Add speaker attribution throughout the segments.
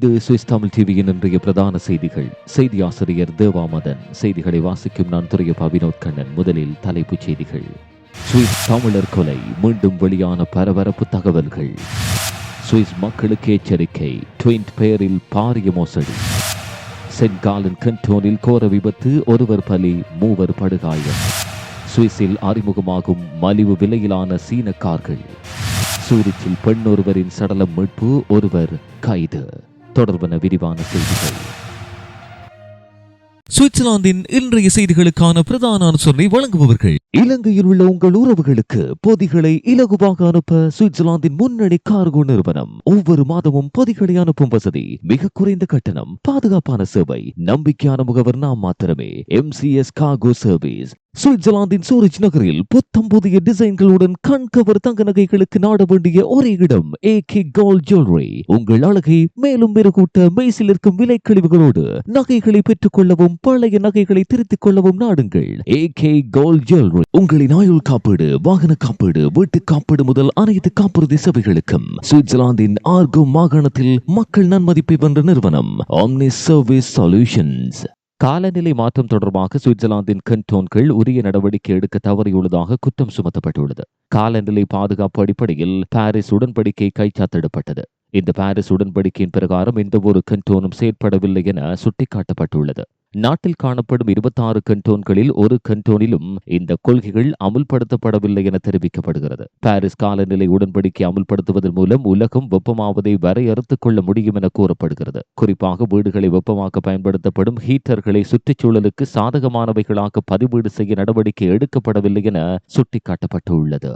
Speaker 1: இது சுவிஸ் தமிழ் டிவியின் இன்றைய பிரதான செய்திகள். செய்தி ஆசிரியர் தேவாமதன். செய்திகளை வாசிக்கும் நான் துறையப்பா வினோத் கண்ணன். முதலில் தலைப்புச் செய்திகள். சுவிஸ் தமிழர் கொலை. மீண்டும் வெளியான பரபரப்பு தகவல்கள். சுவிஸ் மக்களுக்கு எச்சரிக்கை. ட்விண்ட் பெயரில் பாரிய மோசடி. சென்ட் காலன் கண்டோனில் கோர விபத்து. ஒருவர் பலி மூவர் படுகாயம். சுவிஸில் அறிமுகமாகும் மலிவு விலையிலான சீன கார்கள் சூரிச்சில் பெண் ஒருவரின் சடலம் மீட்பு. ஒருவர் கைது. தொடர்பான விரிவான செய்திகள். சுவிட்சர்லாந்தின் இன்றைய செய்திகளுக்கான பிரதான அனுசரணை வழங்குபவர்கள். இலங்கையில் உள்ள உங்கள் உறவுகளுக்கு பொதிகளை இலகுவாக அனுப்ப சுவிட்சர்லாந்தின் முன்னணி கார்கோ நிறுவனம் ஒவ்வொரு மாதமும் பொதிகளை அனுப்பும் வசதி மிக குறைந்த கட்டணம் பாதுகாப்பான சேவை நம்பிக்கையான முகவர் நாம் மாத்திரமே. எம்சிஎஸ் கார்கோ சர்வீஸ் சுவிட்சர்லாந்தின் சூரிச் நகரில் புத்தம் புதிய டிசைன்களுடன் கண்கவர் தங்க நகைகளுக்கு நாட வேண்டிய ஒரே இடம் ஏ கே கோல்ட் ஜுவல்லரி உங்கள் அழகை மேலும் மெருகூட்ட மெய்சில் இருக்கும் விலை கழிவுகளோடு நகைகளை பெற்றுக் கொள்ளவும் பழைய நகைகளை திருத்திக் கொள்ளவும் நாடுங்கள். ஏ கே கோல்ட் ஜுவல்லரி உங்களின் ஆயுள் காப்பீடு வாகன காப்பீடு வீட்டு காப்பீடு முதல் அனைத்து காப்புறுதி சபைகளுக்கும் சுவிட்சர்லாந்தின் ஆர்கோ மாகாணத்தில் மக்கள் நன்மதிப்பை வென்ற நிறுவனம் ஆம்னி சர்வீஸ் சொல்யூஷன்ஸ் காலநிலை மாற்றம் தொடர்பாக சுவிட்சர்லாந்தின் கண்டோன்கள் உரிய நடவடிக்கை எடுக்க தவறியுள்ளதாக குற்றம் சுமத்தப்பட்டுள்ளது. காலநிலை பாதுகாப்பு அடிப்படையில் பாரிஸ் உடன்படிக்கை கைச்சாத்திடப்பட்டது. இந்த பாரிஸ் உடன்படிக்கையின் பிரகாரம் எந்த ஒரு கண்டோனும் செயற்படவில்லை என சுட்டிக்காட்டப்பட்டுள்ளது. நாட்டில் காணப்படும் இருபத்தாறு கண்டோன்களில் ஒரு கண்டோனிலும் இந்த கொள்கைகள் அமுல்படுத்தப்படவில்லை என தெரிவிக்கப்படுகிறது. பாரிஸ் காலநிலை உடன்படிக்கை அமுல்படுத்துவதன் மூலம் உலகம் வெப்பமாவதை வரையறுத்துக் கொள்ள முடியும் என கூறப்படுகிறது. குறிப்பாக வீடுகளை வெப்பமாக்க பயன்படுத்தப்படும் ஹீட்டர்களை சுற்றுச்சூழலுக்கு சாதகமானவைகளாக பதிவீடு செய்ய நடவடிக்கை எடுக்கப்படவில்லை என சுட்டிக்காட்டப்பட்டுள்ளது.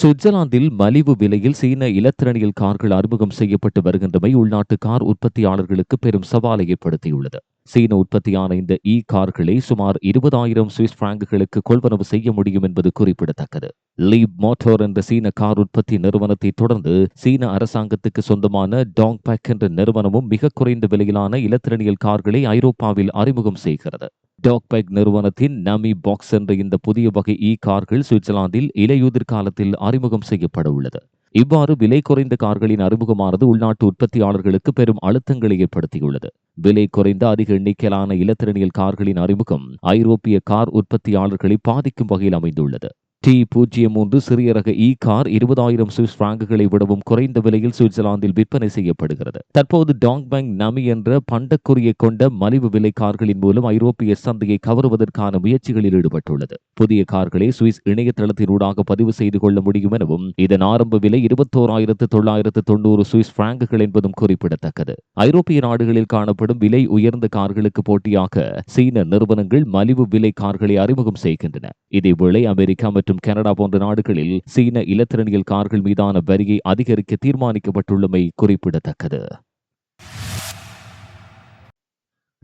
Speaker 1: சுவிட்சர்லாந்தில் மலிவு விலையில் சீன இலத்திரனியல் கார்கள் அறிமுகம் செய்யப்பட்டு வருகின்றமை உள்நாட்டு கார் உற்பத்தியாளர்களுக்கு பெரும் சவாலை ஏற்படுத்தியுள்ளது. சீன உற்பத்தியான இந்த இ கார்களை சுமார் இருபதாயிரம் சுவிஸ் பிராங்குகளுக்கு கொள்வனவு செய்ய முடியும் என்பது குறிப்பிடத்தக்கது. லீப் மோட்டோர் என்ற சீன கார் உற்பத்தி நிறுவனத்தை தொடர்ந்து சீன அரசாங்கத்துக்கு சொந்தமான டாங் பேக் என்ற நிறுவனமும் மிக குறைந்த விலையிலான இலத்திரனியல் கார்களை ஐரோப்பாவில் அறிமுகம் செய்கிறது. டாக்பேக் நிறுவனத்தின் நமி பாக்ஸ் என்ற இந்த புதிய வகை இ கார்கள் சுவிட்சர்லாந்தில் இலையுதிர் காலத்தில் அறிமுகம் செய்யப்பட உள்ளது. இவ்வாறு விலை குறைந்த கார்களின் அறிமுகமானது உள்நாட்டு உற்பத்தியாளர்களுக்கு பெரும் அழுத்தங்களை ஏற்படுத்தியுள்ளது. விலை குறைந்த அதிக எண்ணிக்கையிலான இலத்திரனியல் கார்களின் அறிமுகம் ஐரோப்பிய கார் உற்பத்தியாளர்களை பாதிக்கும் வகையில் அமைந்துள்ளது. டி பூஜ்ஜியம் மூன்று சிறிய ரக இ கார் இருபதாயிரம் சுவிஸ் பிராங்குகளை விடவும் குறைந்த விலையில் சுவிட்சர்லாந்தில் விற்பனை செய்யப்படுகிறது. தற்போது டாங்பேங் நமி என்ற பண்டக்குறியை கொண்ட மலிவு விலை கார்களின் மூலம் ஐரோப்பிய சந்தையை கவருவதற்கான முயற்சிகளில் ஈடுபட்டுள்ளது. புதிய கார்களை சுவிஸ் இணையதளத்தினூடாக பதிவு செய்து கொள்ள முடியும் எனவும் இதன் ஆரம்ப விலை இருபத்தோராயிரத்து தொள்ளாயிரத்து தொண்ணூறு சுவிஸ் பிராங்குகள் என்பதும் குறிப்பிடத்தக்கது. ஐரோப்பிய நாடுகளில் காணப்படும் விலை உயர்ந்த கார்களுக்கு போட்டியாக சீன நிறுவனங்கள் மலிவு விலை கார்களை அறிமுகம் செய்கின்றன. இதேவேளை அமெரிக்கா மற்றும் மற்றும் கனடா போன்ற நாடுகளில் சீன இலத்திரனியல் கார்கள் மீதான வரியை அதிகரிக்க தீர்மானிக்கப்பட்டுள்ளமை குறிப்பிடத்தக்கது.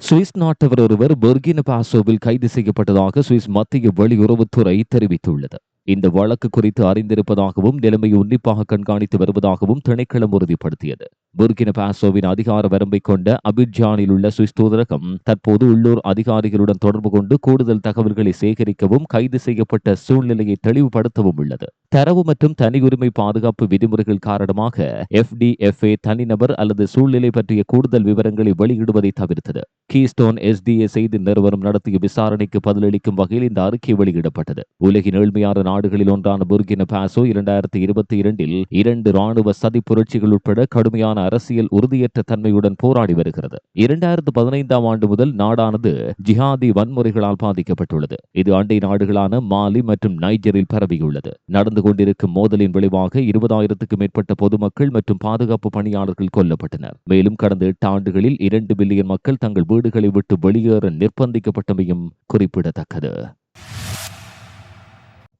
Speaker 1: சுவிஸ் நாட்டவர் ஒருவர் பெர்கின பாசோவில் கைது செய்யப்பட்டதாக சுவிஸ் மத்திய வெளியுறவுத்துறை தெரிவித்துள்ளது. இந்த வழக்கு குறித்து அறிந்திருப்பதாகவும் நிலைமையை உன்னிப்பாக கண்காணித்து வருவதாகவும் திணைக்களம் உறுதிப்படுத்தியது. புர்கின பாசோவின் அதிகார வரம்பை கொண்ட அபிஜானில் உள்ள சுவிஸ் தூதரகம் தற்போது உள்ளூர் அதிகாரிகளுடன் தொடர்பு கொண்டு கூடுதல் தகவல்களை சேகரிக்கவும் கைது செய்யப்பட்ட சூழ்நிலையை தெளிவுபடுத்தவும் உள்ளது. தரவு மற்றும் தனி உரிமை பாதுகாப்பு விதிமுறைகள் காரணமாக எஃப்டிஎஃப்ஏ தனிநபர் அல்லது சூழ்நிலை பற்றிய கூடுதல் விவரங்களை வெளியிடுவதை தவிர்த்தது. கீஸ்டோன் எஸ்டிஏ செய்தி நிறுவனம் நடத்திய விசாரணைக்கு பதிலளிக்கும் வகையில் இந்த அறிக்கை வெளியிடப்பட்டது. உலகின் ஏழ்மையான நாடுகளில் ஒன்றான புர்கின பாசோ இரண்டாயிரத்தி இருபத்தி இரண்டில் இரண்டு ராணுவ சதி புரட்சிகள் உட்பட கடுமையான அரசியல் உறுதியற்ற தன்மையுடன் போராடி வருகிறது. இரண்டாயிரத்து பதினைந்தாம் ஆண்டு முதல் நாடானது ஜிஹாதி வன்முறைகளால் பாதிக்கப்பட்டுள்ளது. இது அண்டை நாடுகளான மாலி மற்றும் நைஜரில் பரவியுள்ளது. நடந்து கொண்டிருக்கும் மோதலின் விளைவாக இருபதாயிரத்துக்கும் மேற்பட்ட பொதுமக்கள் மற்றும் பாதுகாப்பு பணியாளர்கள் கொல்லப்பட்டனர். மேலும் கடந்த எட்டு ஆண்டுகளில் இரண்டு பில்லியன் மக்கள் தங்கள் வீடுகளை விட்டு வெளியேற நிர்பந்திக்கப்பட்டமையும் குறிப்பிடத்தக்கது.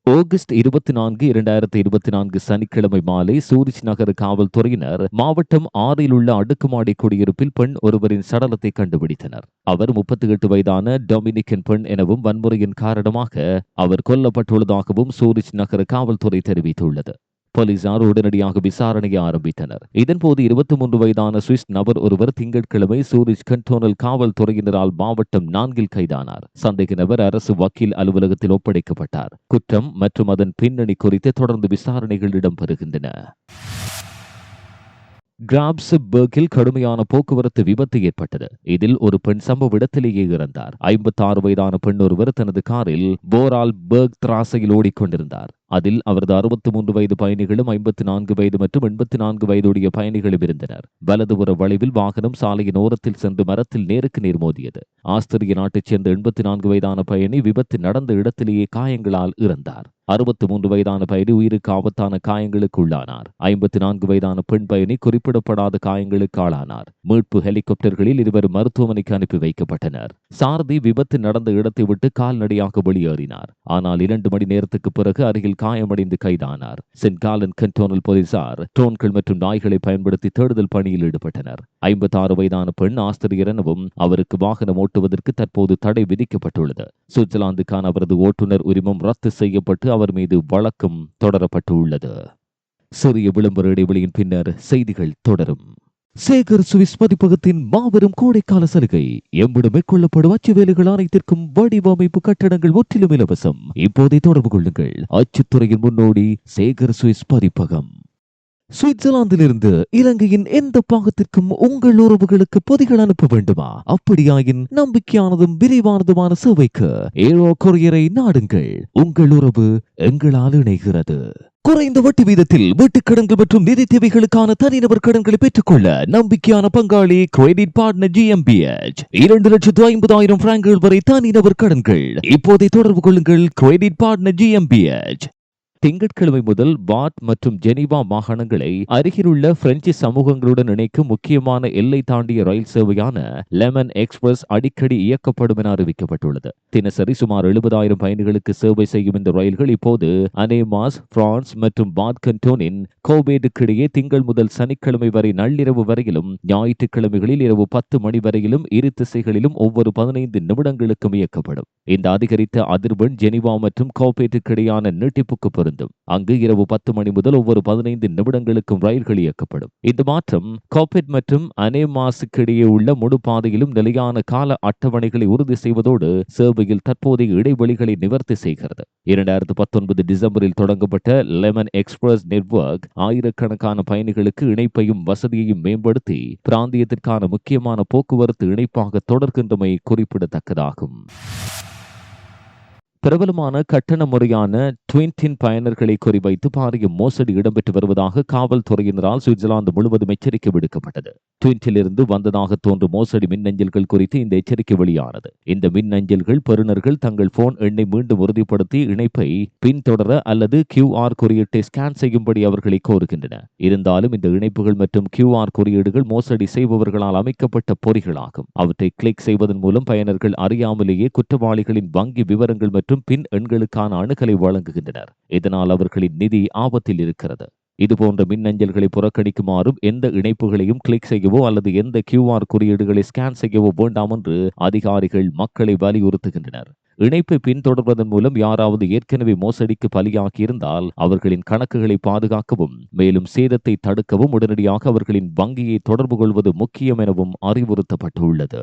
Speaker 1: ஆகஸ்ட் இருபத்தி நான்கு இரண்டாயிரத்தி இருபத்தி நான்கு சனிக்கிழமை மாலை சூரிச் நகர காவல்துறையினர் மாவட்டம் ஆறில் உள்ள அடுக்குமாடி குடியிருப்பில் பெண் ஒருவரின் சடலத்தை கண்டுபிடித்தனர். அவர் முப்பத்தி எட்டு வயதான டொமினிக்கன் பெண் எனவும் வன்முறையின் காரணமாக அவர் கொல்லப்பட்டுள்ளதாகவும் சூரிச் நகர காவல்துறை தெரிவித்துள்ளது. போலீசார் உடனடியாக விசாரணையை ஆரம்பித்தனர். இதன்போது இருபத்தி மூன்று வயதான சுவிஸ் நபர் ஒருவர் திங்கட்கிழமை சூரிஜ் கண்டோனல் காவல்துறையினரால் மாவட்டம் நான்கில் கைதானார். சந்தேக நபர் அரசு வக்கீல் அலுவலகத்தில் ஒப்படைக்கப்பட்டார். குற்றம் மற்றும் அதன் பின்னணி குறித்து தொடர்ந்து விசாரணைகள் இடம்பெறுகின்றன. கிராப்ஸ்பர்கில் கடுமையான போக்குவரத்து விபத்து ஏற்பட்டது. இதில் ஒரு பெண் சம்பவ இடத்திலேயே இறந்தார். ஐம்பத்தி ஆறு வயதான பெண் ஒருவர் தனது காரில் போரால் பர்க் திராசையில் ஓடிக்கொண்டிருந்தார். அதில் அவரது அறுபத்தி மூன்று வயது பயணிகளும் ஐம்பத்தி நான்கு வயது மற்றும் எண்பத்தி நான்கு வயதுடைய பயணிகளும் இருந்தனர். வலதுபுற வளைவில் வாகனம் சாலையின் ஓரத்தில் சென்று மரத்தில் நேருக்கு நேர் மோதியது. ஆஸ்திரிய நாட்டைச் சேர்ந்த எண்பத்தி நான்கு வயதான பயணி விபத்து நடந்த இடத்திலேயே காயங்களால் இறந்தார். அறுபத்தி மூன்று வயதான பயணி உயிருக்கு ஆபத்தான காயங்களுக்கு உள்ளானார். ஐம்பத்தி நான்கு வயதான பெண் பயணி குறிப்பிடப்படாத காயங்களுக்கு ஆளானார். மீட்பு ஹெலிகாப்டர்களில் இருவர் மருத்துவமனைக்கு அனுப்பி வைக்கப்பட்டனர். சாரதி விபத்து நடந்த இடத்தை விட்டு கால்நடையாக வெளியேறினார். ஆனால் இரண்டு மணி நேரத்துக்கு பிறகு அருகில் காயமடைந்து கைதானார். சென்ட் காலன் கண்டோனல் போலீசார் ட்ரோன்கள் மற்றும் நாய்களை பயன்படுத்தி தேடுதல் பணியில் ஈடுபட்டனர். ஐம்பத்தி ஆறு வயதான பெண் ஆஸ்திரியர் எனவும் அவருக்கு வாகனம் ஓட்டுவதற்கு தற்போது தடை விதிக்கப்பட்டுள்ளது. சுவிட்சர்லாந்துக்கான அவரது ஓட்டுநர் உரிமம் ரத்து செய்யப்பட்டு அவர் மீது வழக்கம் தொடரப்பட்டுள்ளது. சிறிய விளம்பர இடைவெளியின் பின்னர் செய்திகள் தொடரும். சேகர் சுவிஸ் பதிப்பகத்தின் மாபெரும் கோடைக்கால சலுகை. எம்மிடம் மேற்கொள்ளப்படும் அச்சு வேலைகள் அனைத்திற்கும் வடிவமைப்பு கட்டடங்கள் முற்றிலும் இலவசம். இப்போதை தொடர்பு கொள்ளுங்கள். அச்சுத்துறையின் முன்னோடி சேகர் சுவிஸ் பதிப்பகம். சுவிட்சர்லாந்திலிருந்து இலங்கையின் எந்த பாகத்திற்கும் உங்கள் உறவுகளுக்கு பொதிகள் அனுப்ப வேண்டுமா? அப்படியாயின் நம்பிக்கையானதும் விரிவானதுமான சேவைக்கு ஏரோ கொரியரை நாடுங்கள். உங்கள் உறவு எங்களால் இணைகிறது. குறைந்த வட்டி வீதத்தில் வீட்டுக் கடன்கள் மற்றும் நிதி தேவைகளுக்கான தனிநபர் கடன்களை பெற்றுக்கொள்ள நம்பிக்கையான பங்காளி கிரெடிட் பார்ட்னர் ஜிஎம்பிஎச் இரண்டு லட்சத்து ஐம்பதாயிரம் பிராங்குகள் வரை தனிநபர் கடன்கள். இப்போதை தொடர்பு கொள்ளுங்கள் கிரெடிட் பார்ட்னர் ஜிஎம்பிஎச் திங்கட்கிழமை முதல் பாத் மற்றும் ஜெனீவா மாகாணங்களை அருகிலுள்ள பிரெஞ்சு சமூகங்களுடன் இணைக்கும் முக்கியமான எல்லை தாண்டிய ரயில் சேவையான லெமன் எக்ஸ்பிரஸ் அடிக்கடி இயக்கப்படும் என அறிவிக்கப்பட்டுள்ளது. தினசரி சுமார் எழுபதாயிரம் பயணிகளுக்கு சேவை செய்யும் இந்த ரயில்கள் இப்போது அனேமாஸ் பிரான்ஸ் மற்றும் பாத் கண்டோனின் கோபேடுக்கு இடையே திங்கள் முதல் சனிக்கிழமை வரை நள்ளிரவு வரையிலும் ஞாயிற்றுக்கிழமைகளில் இரவு பத்து மணி வரையிலும் இரு திசைகளிலும் ஒவ்வொரு பதினைந்து நிமிடங்களுக்கும் இயக்கப்படும். இந்த அதிகரித்த அதிர்வெண் ஜெனிவா மற்றும் கோபேட்டுக்கு இடையான நீட்டிப்புக்கு பொருந்தும் அங்கு இரவு பத்து மணி முதல் ஒவ்வொரு பதினைந்து நிமிடங்களுக்கும் ரயில்கள் இயக்கப்படும். இந்த மாற்றம் கோபெட் மற்றும் அனேமாஸுக்கு இடையே உள்ள முழு பாதையிலும் நிலையான கால அட்டவணைகளை உறுதி செய்வதோடு சேவையில் தற்போதைய இடைவெளிகளை நிவர்த்தி செய்கிறது. இரண்டாயிரத்து பத்தொன்பது டிசம்பரில் தொடங்கப்பட்ட லெமன் எக்ஸ்பிரஸ் நெட்வொர்க் ஆயிரக்கணக்கான பயணிகளுக்கு இணைப்பையும் வசதியையும் மேம்படுத்தி பிராந்தியத்திற்கான முக்கியமான போக்குவரத்து இணைப்பாக தொடர்கின்றமை குறிப்பிடத்தக்கதாகும். பிரபலமான கட்டண முறையான ட்வின்டின் பயனர்களை குறிவைத்து பாரிய மோசடி இடம்பெற்று வருவதாக காவல்துறையினரால் சுவிட்சர்லாந்து முழுவதும் எச்சரிக்கை விடுக்கப்பட்டது. ட்வின்டிலிருந்து வந்ததாக தோன்றும் மோசடி மின்னஞ்சல்கள் குறித்து இந்த எச்சரிக்கை வெளியானது. இந்த மின்னஞ்சல்கள் பெறுநர்கள் தங்கள் போன் எண்ணை மீண்டும் உறுதிப்படுத்தி இணைப்பை பின்தொடர அல்லது கியூஆர் குறியீட்டை ஸ்கேன் செய்யும்படி அவர்களை கோருகின்றன. இருந்தாலும் இந்த இணைப்புகள் மற்றும் கியூஆர் குறியீடுகள் மோசடி செய்பவர்களால் அமைக்கப்பட்ட பொறிகளாகும். அவற்றை கிளிக் செய்வதன் மூலம் பயனர்கள் அறியாமலேயே குற்றவாளிகளின் வங்கி விவரங்கள் மற்றும் பின் எண்களுக்கான அணுகலை வழங்குகின்றனர். இதனால் அவர்களின் நிதி ஆபத்தில் இருக்கிறது. இதுபோன்ற மின்னஞ்சல்களை புறக்கணிக்குமாறும் எந்த இணைப்புகளையும் கிளிக் செய்யவோ அல்லது எந்த கியூஆர் குறியீடுகளை ஸ்கேன் செய்யவோ வேண்டாம் என்று அதிகாரிகள் மக்களை வலியுறுத்துகின்றனர். இணைப்பை பின்தொடர்வதன் மூலம் யாராவது ஏற்கனவே மோசடிக்கு பலியாகியிருந்தால் அவர்களின் கணக்குகளை பாதுகாக்கவும் மேலும் சேதத்தை தடுக்கவும் உடனடியாக அவர்களின் வங்கியை தொடர்பு கொள்வது முக்கியம் எனவும் அறிவுறுத்தப்பட்டுள்ளது.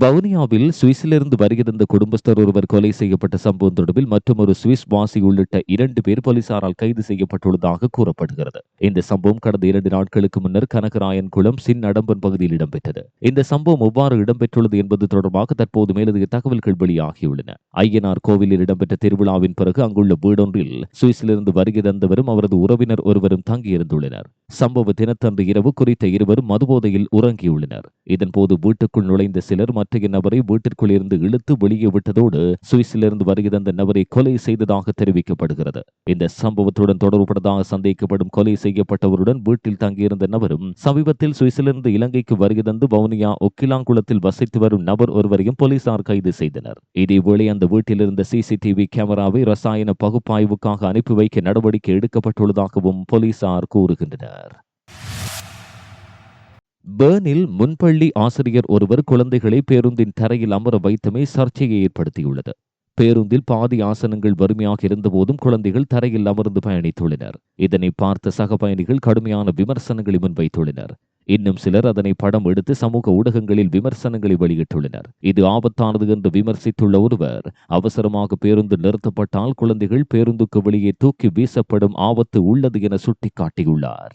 Speaker 1: வவுனியாவில் சுவிஸிலிருந்து வருகிறந்த குடும்பஸ்தர் ஒருவர் கொலை செய்யப்பட்ட சம்பவம் தொடர்பில் மற்றொரு சுவிஸ் வாசி உள்ளிட்ட இரண்டு பேர் போலீசாரால் கைது செய்யப்பட்டுள்ளதாக கூறப்படுகிறது. இந்த சம்பவம் கடந்த இரண்டு நாட்களுக்கு முன்னர் கனகராயன் குளம் சின் அடம்பன் பகுதியில் இடம்பெற்றது. இந்த சம்பவம் எவ்வாறு இடம்பெற்றுள்ளது என்பது தொடர்பாக தற்போது மேலதிக தகவல்கள் வெளியாகியுள்ளன. ஐயனார் கோவிலில் இடம்பெற்ற திருவிழாவின் பிறகு அங்குள்ள வீடொன்றில் சுவிஸிலிருந்து வருகை தந்தவரும் அவரது உறவினர் ஒருவரும் தங்கியிருந்துள்ளனர். சம்பவ தினத்தன்று இரவு குறித்த இருவரும் மதுபோதையில் உறங்கியுள்ளனர். இதன்போது வீட்டுக்குள் நுழைந்த சிலர் மற்றைய நபரை வீட்டிற்குள் இருந்து இழுத்து வெளியே விட்டதோடு சுவிஸிலிருந்து வருகை தந்த நபரை கொலை செய்ததாக தெரிவிக்கப்படுகிறது. இந்த சம்பவத்துடன் தொடர்புபட்டதாக சந்தேகிக்கப்படும் கொலை செய்யப்பட்டவருடன் வீட்டில் தங்கியிருந்த நபரும் சமீபத்தில் சுவிஸிலிருந்து இலங்கைக்கு வருகை தந்து வவுனியா ஒக்கிலாங்குளத்தில் வசித்து வரும் நபர் ஒருவரையும் போலீசார் கைது செய்தனர். இதேவேளை அந்த வீட்டில் இருந்த சிசிடிவி கேமராவை ரசாயன பகுப்பாய்வுக்காக அனுப்பி வைக்க நடவடிக்கை எடுக்கப்பட்டுள்ளதாகவும் போலீசார் கூறுகின்றனர். பேர்னில் முன்பள்ளி ஆசிரியர் ஒருவர் குழந்தைகளை பேருந்தின் தரையில் அமர வைத்தமே சர்ச்சையை ஏற்படுத்தியுள்ளது. பேருந்தில் பாதி ஆசனங்கள் வறுமையாக இருந்தபோதும் குழந்தைகள் தரையில் அமர்ந்து பயணித்துள்ளனர். இதனை பார்த்த சக பயணிகள் கடுமையான விமர்சனங்களை முன்வைத்துள்ளனர். இன்னும் சிலர் அதனை படம் எடுத்து சமூக ஊடகங்களில் விமர்சனங்களை வெளியிட்டுள்ளனர். இது ஆபத்தானது என்று விமர்சித்துள்ள ஒருவர் அவசரமாக பேருந்து நிறுத்தப்பட்டால் குழந்தைகள் பேருந்துக்கு வெளியே தூக்கி வீசப்படும் ஆபத்து உள்ளது என சுட்டிக்காட்டியுள்ளார்.